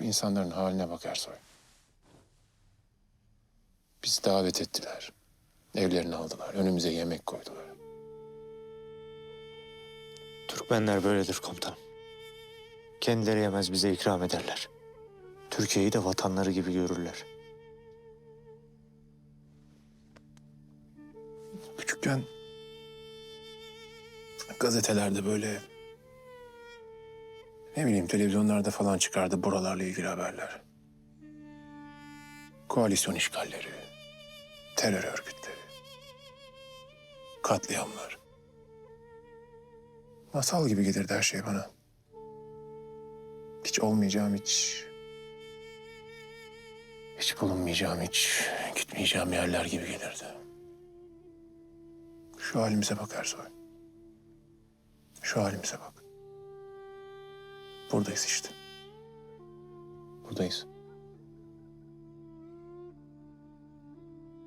Şu insanların haline bak Ersoy. Bizi davet ettiler. Evlerini aldılar. Önümüze yemek koydular. Türkmenler böyledir komutanım. Kendileri yemez bize ikram ederler. Türkiye'yi de vatanları gibi görürler. Küçükken gazetelerde böyle ne bileyim televizyonlarda falan çıkardı buralarla ilgili haberler. Koalisyon işgalleri, terör örgütleri, katliamlar. Masal gibi gelirdi her şey bana. Hiç olmayacağım hiç. Hiç bulunmayacağım hiç. Gitmeyeceğim yerler gibi gelirdi. Şu halimize bak Ersoy. Şu halimize bak. Buradayız işte. Buradayız.